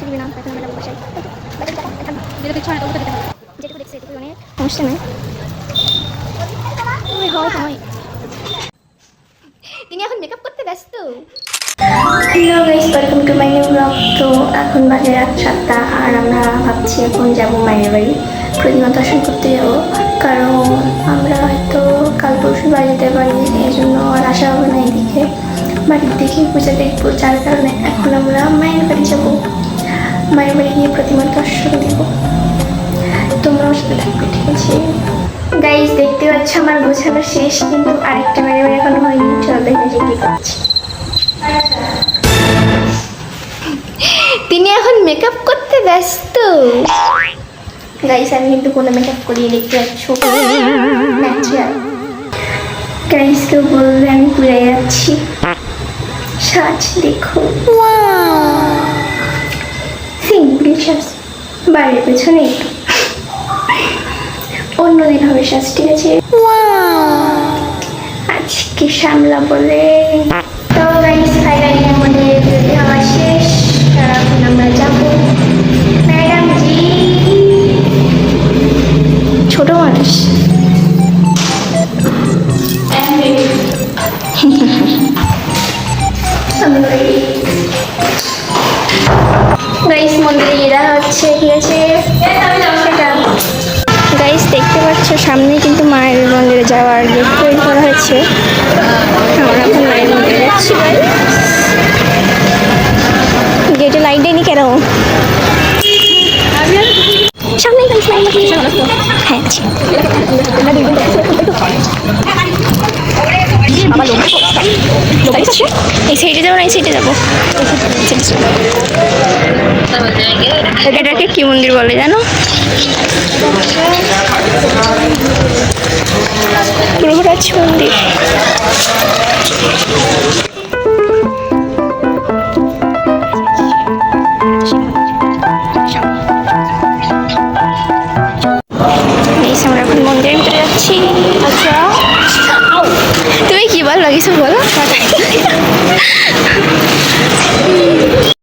থেকে নাম এখন মেকআপ করতে ব্যস্ত। ওয়েলকাম টু মাই ব্লগ তো এখন বাজে রাত সাতটা, আর আমরা ভাবছি এখন যাব মায়ের বাড়ি। প্রতিমা দর্শন করতে যাব। কারণ আমরা হয়তো কাল পরশু বাড়ি যেতে পারি এই জন্য আর আসা হবে না এদিকে। বাড়ির দিকে পূজা দেখব, যার কারণে মায়ের বাড়ি গিয়ে প্রতিমার দর্শন দেবো তোমরাও সাথে থাকবে ঠিক আছে? গাইস দেখতে পাচ্ছ আমার গোছানো শেষ কিন্তু আরেকটা বাড়ি এখনও হয়নি। চল দেখে যে কি করছি। তিনি এখন মেকআপ করতে ব্যস্ত। গাইস আমি কিন্তু কোনো মেকআপ করিয়ে দেখতে পাচ্ছ? গাইস কেউ বলবে আমি পুড়ে যাচ্ছি। সাজ দেখো। সাজ বাড়ির পেছনে একটু। অন্যদিন হবে সাজ ঠিক আছে আজকে সামলা বলে তো গাইস ফাইনালি আমাদের রেডি হওয়া শেষ। এখন আমরা যাব। ম্যাডাম জি ছোট মানুষ। আমি মন্দিরে এরা হচ্ছে ঠিক আছে? গাইস দেখতে পাচ্ছ, সামনে কিন্তু মায়ের মন্দিরে যাওয়ার গেট তৈরি করা হয়েছে। আমরা এখন মায়ের মন্দিরে যাচ্ছি। গেটে লাইট দেয়নি কেন? সামনে গাইস মায়ের মন্দির হ্যাঁ লোক আছে এই সাইডে যাব না এই সাইডে যাব এটাকে কি মন্দির বলে জানো গ্রহরাজ মন্দির ついに。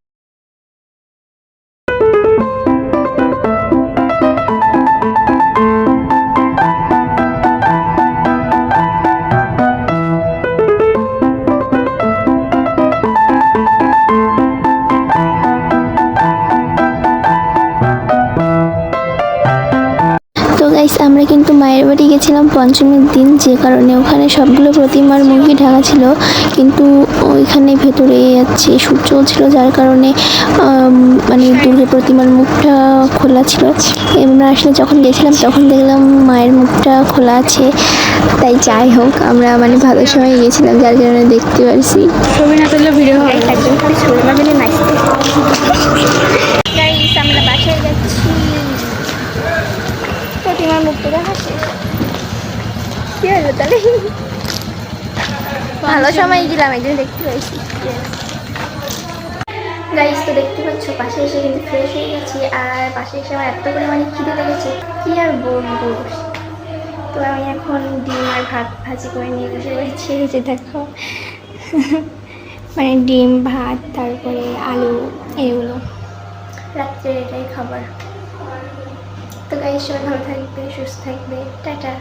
গাইস আমরা কিন্তু মায়ের বাড়ি গেছিলাম পঞ্চমীর দিন যে কারণে ওখানে সবগুলো প্রতিমার মুরগি ঢাকা ছিল। কিন্তু ওইখানে ভেতরে যাচ্ছে সূর্য চলছিল যার কারণে মানে দুর্গা প্রতিমার মুখটা খোলা ছিল। আমরা আসলে যখন গেছিলাম তখন দেখলাম মায়ের মুখটা খোলা আছে। তাই যাই হোক আমরা মানে ভালো সময় গেছিলাম যার কারণে দেখতে পারছি। ছবি না তুললে ভিডিও হবে একজন খালি ছবি না দিলে নাচতে গাইস আমরা বাসায় যাচ্ছি কি হলো তাহলে? ভালো সময় গেলাম একদিন দেখতে পাইছি। গাইস তো দেখতে পাচ্ছ, পাশে এসে কিন্তু ফ্রেশ হয়ে গেছি, আর পাশে এসে আমার এত পরিমাণে খিদে লেগেছে, কি আর বলব? তো আমি এখন ডিম আর ভাত ভাজি করে নিয়ে বসে রয়েছি, এই যে দেখো। মানে ডিম, ভাত, তারপরে আলু, এগুলো। রাত্রে এটাই খাবার। তো গাইস সবাই ভালো থাকবে সুস্থ থাকবে টাটা